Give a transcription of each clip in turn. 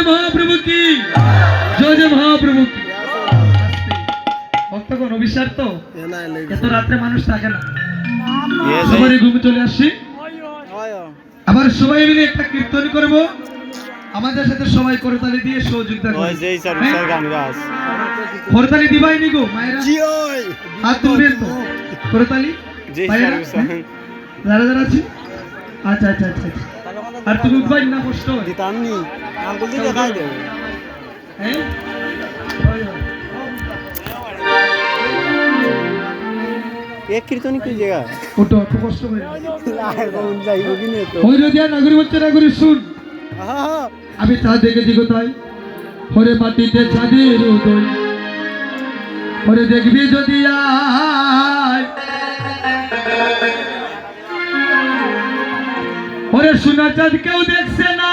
জয় মহাপ্রভু কি? জয় জয় মহাপ্রভু কি? ভক্তগণ অভিশাপ তো? এত রাত্রে মানুষ থাকে না। সবারই ঘুম চলে আসছি আবার সবাই মিলে একটা কীর্তন করব। আমাদের সাথে সবাই করতালি দিয়ে সহযোগিতা হ্যাঁ? করতালি দিবাই নি গো মায়েরা। হাত তুলবেন তো। করতালি? হ্যাঁ? যারা যারা আছে? আচ্ছা আচ্ছা আচ্ছা আচ্ছা। আর তুমি উঠবাই না কষ্ট হয়। কীর্তন কি জায়গা? ওটা অত কষ্ট হয় না। যাইব কি হচ্ছে নাগরি শুন। আমি তা দেখেছি কোথায়? হরে মাটিতে চাঁদের উদয়। হরে দেখবি যদি হরে সোনা চাঁদ কেউ দেখছে না।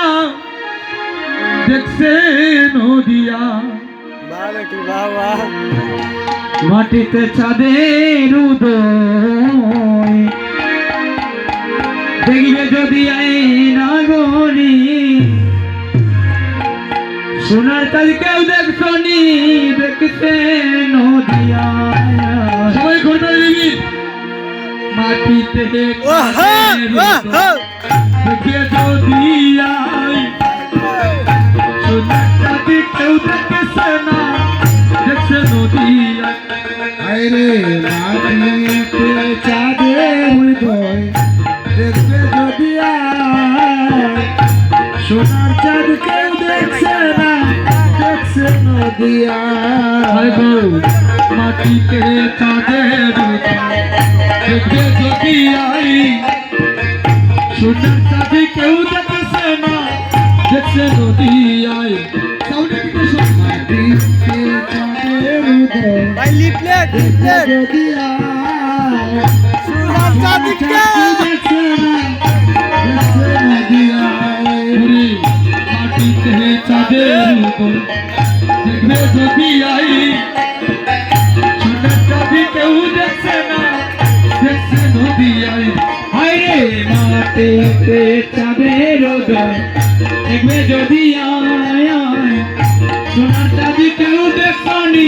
দেখছে নদিয়া। বাবা। মাটিতে চাঁদের উদয়। দেখবে যদি আই নাগরি। সোনার কাজ কেউ দেখছ নি দেখছে নদিয়া। সবাই ঘুরতে দিবি। মাটিতে চাঁদের উদয়। দেখবে যদি কাজ কেউ দেখছে না দেখছে নদিয়া আরে মাটিতে চাঁদের উদয় দেখবে যদি সোনার চাঁদ কেউ দেখছে না দেখছে নদিয়া মাটিতে চাঁদের দেখবে যদি আই সোনার চাঁদি কেউ দেখছে না দেখছে নদী লিপলেট লিপলেট সুনাম চাঁদিকে চাঁদের দেখবে যদি আই সোনার চাঁদি কেউ দেখছে না দেখছে নদী আই হায় মাটিতে চাঁদের উদয় দেখবে যদি আয়, সোনার চাঁদি কেউ দেখনি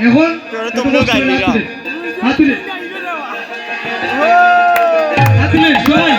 এখন তোরা তো এত কষ্ট গাইলি না। হাত তুলে হাত তুলে হাত তুলে সবাই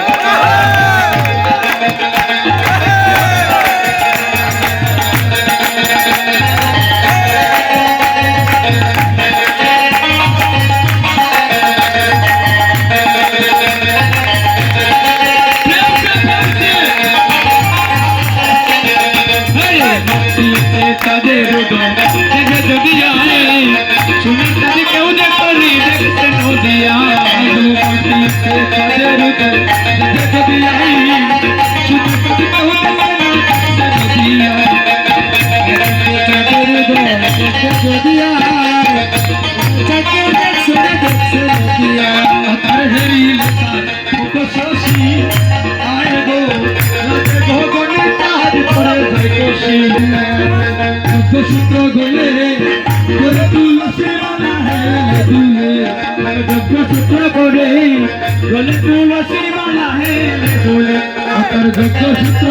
বলে তুলসী মালা হে দুলে আকার যজ্ঞ সূত্র